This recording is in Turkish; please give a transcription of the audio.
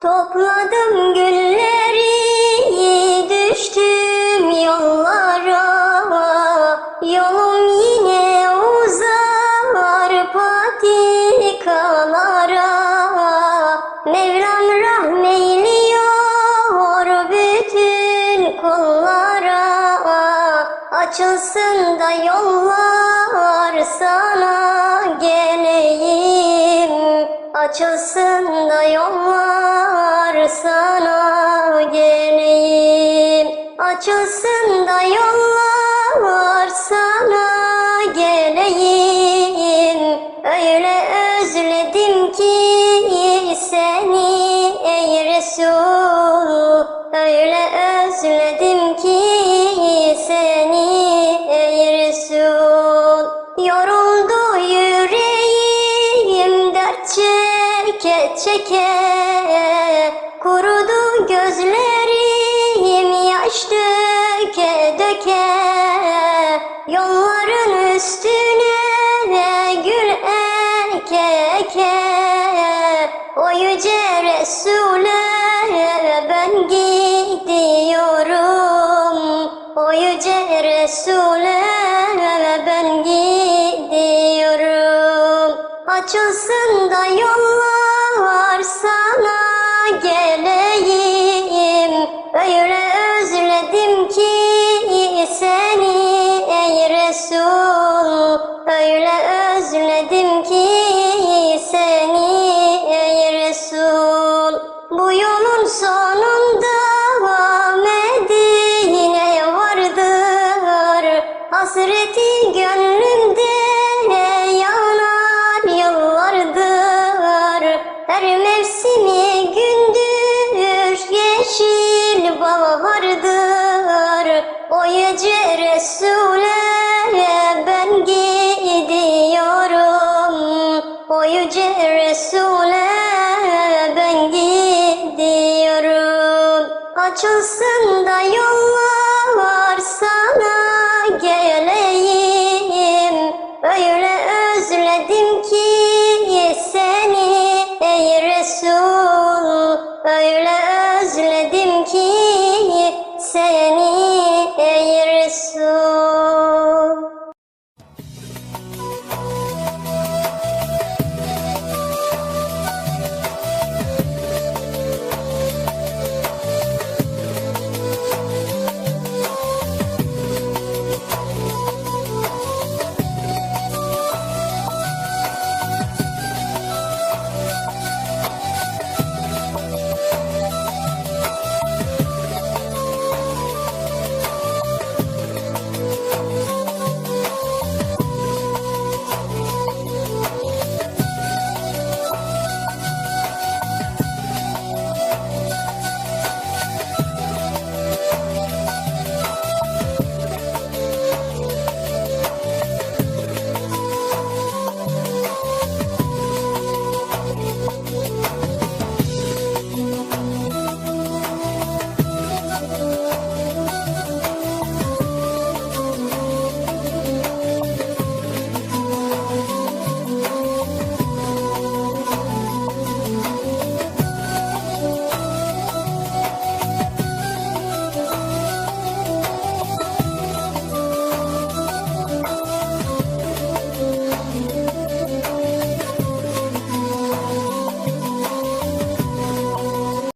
Topladım gülleri, düştüm yollara. Yolum yine uzar patikalara. Mevlam rahmeyliyor bütün kullara. Açılsın da yollar ey Resul. Öyle özledim ki seni ey Resul. Yoruldu yüreğim dert çeke çeke. Kurudu gözlerim yaş döke döke. Yolların üstüne gül eke eke. O yüce Resul'e Açılsın da yollar sana geleyim. Öyle özledim ki seni ey Resul. Öyle özledim ki seni ey Resul. Bu yolun sonunda Medine'ye vardır. Hasreti gönlümde yüce Resul'e ben gidiyorum. O yüce Resul'e ben gidiyorum. Açılsın da yollar sana geleyim.